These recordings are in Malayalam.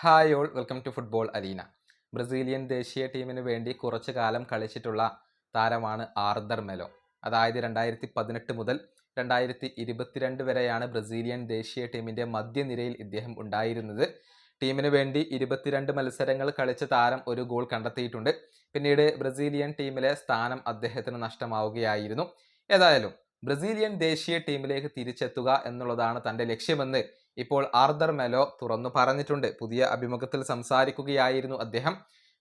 Hi all welcome to football Aleena Brazilian ദേശീയ ടീമിന് വേണ്ടി കുറച്ചു കാലം കളിച്ചിട്ടുള്ള താരമാണ് ആർദർ മെലോ. അതായത് രണ്ടായിരത്തി പതിനെട്ട് മുതൽ രണ്ടായിരത്തി ഇരുപത്തിരണ്ട് വരെയാണ് ബ്രസീലിയൻ ദേശീയ ടീമിന്റെ മധ്യനിരയിൽ ഇദ്ദേഹം ഉണ്ടായിരുന്നത്. ടീമിന് വേണ്ടി ഇരുപത്തിരണ്ട് മത്സരങ്ങൾ കളിച്ച താരം ഒരു ഗോൾ കണ്ടെത്തിയിട്ടുണ്ട്. പിന്നീട് ബ്രസീലിയൻ ടീമിലെ സ്ഥാനം അദ്ദേഹത്തിന് നഷ്ടമാവുകയായിരുന്നു. ഏതായാലും ബ്രസീലിയൻ ദേശീയ ടീമിലേക്ക് തിരിച്ചെത്തുക എന്നുള്ളതാണ് തന്റെ ലക്ഷ്യമെന്ന് ഇപ്പോൾ ആർദർ മെലോ തുറന്നു പറഞ്ഞിട്ടുണ്ട്. പുതിയ അഭിമുഖത്തിൽ സംസാരിക്കുകയായിരുന്നു അദ്ദേഹം.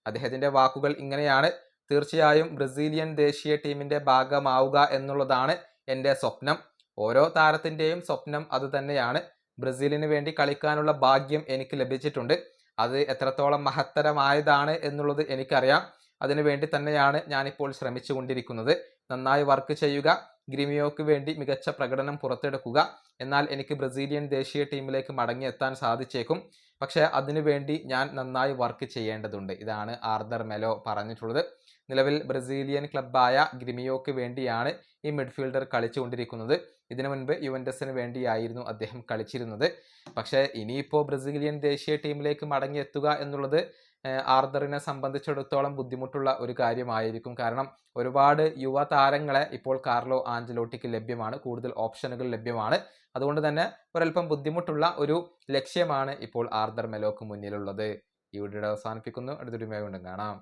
അദ്ദേഹത്തിന്റെ വാക്കുകൾ ഇങ്ങനെയാണ്. തീർച്ചയായും ബ്രസീലിയൻ ദേശീയ ടീമിന്റെ ഭാഗമാവുക എന്നുള്ളതാണ് എന്റെ സ്വപ്നം. ഓരോ താരത്തിന്റെയും സ്വപ്നം അതുതന്നെയാണ് ബ്രസീലിന് വേണ്ടി കളിക്കാനുള്ള ഭാഗ്യം എനിക്ക് ലഭിച്ചിട്ടുണ്ട്. അത് എത്രത്തോളം മഹത്തരമായതാണ് എന്നുള്ളത് എനിക്കറിയാം. അതിനുവേണ്ടി തന്നെയാണ് ഞാനിപ്പോൾ ശ്രമിച്ചുകൊണ്ടിരിക്കുന്നത്. നന്നായി വർക്ക് ചെയ്യുക. ഗ്രിമിയോക്ക് വേണ്ടി മികച്ച പ്രകടനം പുറത്തെടുക്കുക. എന്നാൽ എനിക്ക് ബ്രസീലിയൻ ദേശീയ ടീമിലേക്ക് മടങ്ങിയെത്താൻ സാധിച്ചേക്കും. പക്ഷേ അതിനുവേണ്ടി ഞാൻ നന്നായി വർക്ക് ചെയ്യേണ്ടതുണ്ട്. ഇതാണ് ആർദർ മെലോ പറഞ്ഞിട്ടുള്ളത്. നിലവിൽ ബ്രസീലിയൻ ക്ലബ്ബായ ഗ്രിമിയോക്ക് വേണ്ടിയാണ് ഈ മിഡ്ഫീൽഡർ കളിച്ചുകൊണ്ടിരിക്കുന്നത്. ഇതിനു മുൻപ് യുവൻഡസിന് വേണ്ടിയായിരുന്നു അദ്ദേഹം കളിച്ചിരുന്നത്. പക്ഷേ ഇനിയിപ്പോൾ ബ്രസീലിയൻ ദേശീയ ടീമിലേക്ക് മടങ്ങിയെത്തുക എന്നുള്ളത് ആർദറിനെ സംബന്ധിച്ചിടത്തോളം ബുദ്ധിമുട്ടുള്ള ഒരു കാര്യമായിരിക്കും. കാരണം ഒരുപാട് യുവ താരങ്ങളെ ഇപ്പോൾ കാർലോ ആഞ്ചലോട്ടിക്ക് ലഭ്യമാണ്. കൂടുതൽ ഓപ്ഷനുകൾ ലഭ്യമാണ്. അതുകൊണ്ട് തന്നെ ഒരല്പം ബുദ്ധിമുട്ടുള്ള ഒരു ലക്ഷ്യമാണ് ഇപ്പോൾ ആർദർ മെലോക്ക് മുന്നിലുള്ളത്. ഈ വീഡിയോ അവസാനിപ്പിക്കുന്നു. അടുത്തൊരു മേഖല കാണാം.